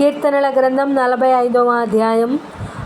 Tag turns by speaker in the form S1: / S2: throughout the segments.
S1: కీర్తనల గ్రంథం నలభై ఐదవ అధ్యాయం.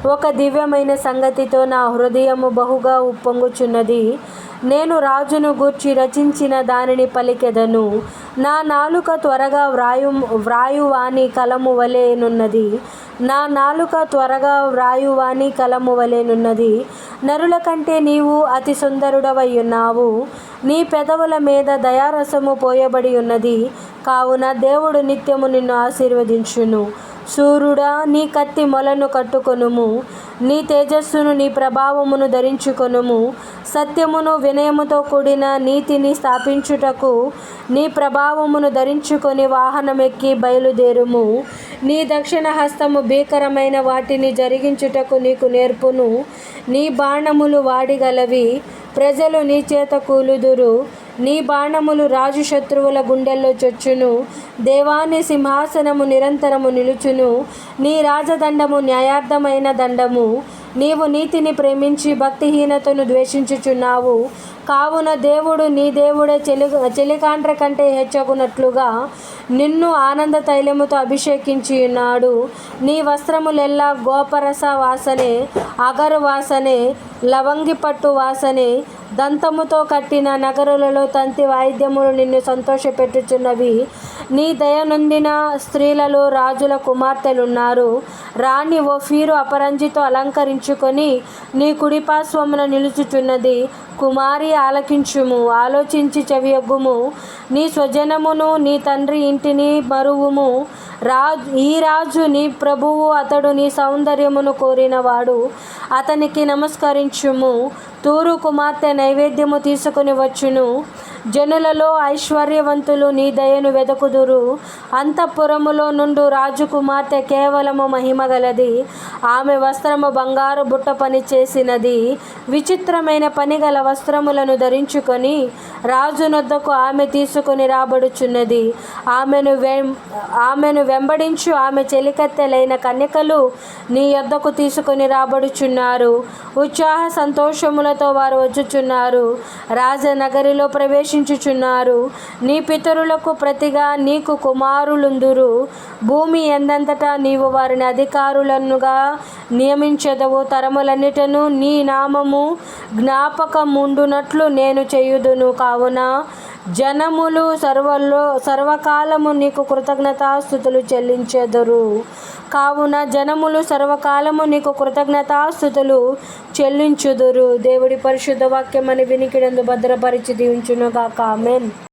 S1: ఒక దివ్యమైన సంగతితో నా హృదయము బహుగా ఉప్పొంగుచున్నది. నేను రాజును గూర్చి రచించిన దానిని పలికెదను. నా నాలుక త్వరగా వ్రాయు వ్రాయువాని కలము వలెనున్నది నా నాలుక త్వరగా వ్రాయువాని కలము వలెనున్నది నరుల కంటే నీవు అతి సుందరుడవై ఉన్నావు నీ పెదవుల మీద దయారసము పోయబడి ఉన్నది కావున దేవుడు నిత్యము నిన్ను ఆశీర్వదించును. సూర్యుడా నీ కత్తి మొలను కట్టుకొనుము. నీ తేజస్సును నీ ప్రభావమును ధరించుకొనుము. సత్యమును వినయముతో కూడిన నీతిని స్థాపించుటకు నీ ప్రభావమును ధరించుకొని వాహనమెక్కి బయలుదేరుము. నీ దక్షిణ హస్తము భీకరమైన వాటిని జరిగించుటకు నీకు నేర్పును. నీ బాణములు వాడిగలవి. ప్రజలు నీ చేత కూలుదురు. నీ బాణములు రాజు శత్రువుల గుండెల్లో చొచ్చును. దేవాని సింహాసనము నిరంతరము నిలుచును. నీ రాజదండము న్యాయార్థమైన దండము. నీవు నీతిని ప్రేమించి భక్తిహీనతను ద్వేషించుచున్నావు. కావున దేవుడు నీ దేవుడే చెలి చెలికాండ్ర కంటే హెచ్చగునట్లుగా నిన్ను ఆనంద తైలముతో అభిషేకించి ఉన్నాడు. నీ వస్త్రములెల్లా గోపరస వాసనే అగరు వాసనే లవంగిపట్టు వాసనే దంతముతో కట్టిన నగరులలో తంతి వాయిద్యములు నిన్ను సంతోషపెట్టుచున్నవి. నీ దయనొందిన స్త్రీలలో రాజుల కుమార్తెలున్నారు. రాణి ఓ ఫీరు అపరంజితో అలంకరించుకొని నీ కుడిపార్శ్వమున నిలుచుచున్నది. కుమారి ఆలకించుము ఆలోచించి చెవియొగ్గుము. నీ స్వజనమును నీ తండ్రి ఇంటిని మరువుము. రాజు ఈ రాజు నీ ప్రభువు అతడు నీ సౌందర్యమును కోరినవాడు అతనికి నమస్కరించుము. తూరు కుమార్తె నైవేద్యము తీసుకుని వచ్చును. జనులలో ఐశ్వర్యవంతులు నీ దయను వెదకుదురు. అంతఃపురములో నుండు రాజకుమార్తె కేవలము మహిమగలది ఆమె వస్త్రము బంగారు బుట్ట పని చేసినది విచిత్రమైన పనిగల వస్త్రములను ధరించుకొని రాజునొద్దకు ఆమె తీసుకొని రాబడుచున్నది. ఆమెను వెం ఆమెను వెంబడించు ఆమె చెలికత్తెలైన కన్యకలు నీ యొద్దకు తీసుకొని రాబడుచున్నారు. ఉత్సాహ సంతోషములతో వారు వచ్చుచున్నారు. రాజనగరిలో ప్రవేశించుచున్నారు. నీ పితరులకు ప్రతిగా నీకు కుమారులుందురు. భూమి ఎందంతటా నీవు వారిని అధికారులనుగా నియమించదవు తరములన్నిటను నీ నామము జ్ఞాపకముండునట్లు నేను చేయుదును కావున. జనములు సర్వలో సర్వకాలము నీకు కృతజ్ఞతాస్థుతులు చెల్లించెదరు. కావున జనములు సర్వకాలము నీకు కృతజ్ఞతాస్థుతులు చెల్లించుదురు. దేవుడి పరిశుద్ధ వాక్యమని వినికిడందు భద్రపరిచి దీవించునుగాక. ఆమెన్.